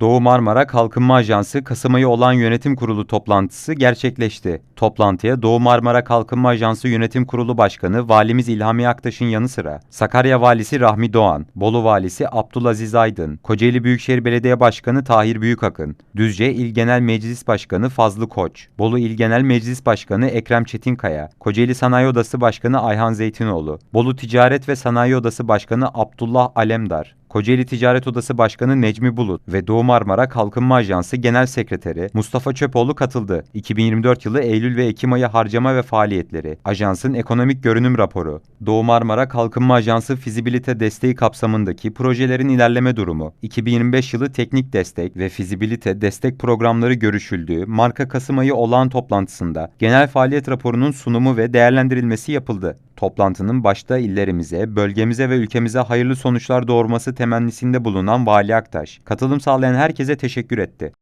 Doğu Marmara Kalkınma Ajansı Kasım ayı olan yönetim kurulu toplantısı gerçekleşti. Toplantıya Doğu Marmara Kalkınma Ajansı Yönetim Kurulu Başkanı Valimiz İlhami Aktaş'ın yanı sıra Sakarya Valisi Rahmi Doğan, Bolu Valisi Abdülaziz Aydın, Kocaeli Büyükşehir Belediye Başkanı Tahir Büyükakın, Düzce İl Genel Meclis Başkanı Fazlı Koç, Bolu İl Genel Meclis Başkanı Ekrem Çetinkaya, Kocaeli Sanayi Odası Başkanı Ayhan Zeytinoğlu, Bolu Ticaret ve Sanayi Odası Başkanı Abdullah Alemdar, Kocaeli Ticaret Odası Başkanı Necmi Bulut ve Doğu Marmara Kalkınma Ajansı Genel Sekreteri Mustafa Çöpoğlu katıldı. 2024 yılı Eylül ve Ekim ayı harcama ve faaliyetleri, ajansın ekonomik görünüm raporu, Doğu Marmara Kalkınma Ajansı fizibilite desteği kapsamındaki projelerin ilerleme durumu, 2025 yılı teknik destek ve fizibilite destek programları görüşüldüğü marka Kasım ayı olağan toplantısında genel faaliyet raporunun sunumu ve değerlendirilmesi yapıldı. Toplantının başta illerimize, bölgemize ve ülkemize hayırlı sonuçlar doğurması temennisinde bulunan Vali Aktaş, katılım sağlayan herkese teşekkür etti.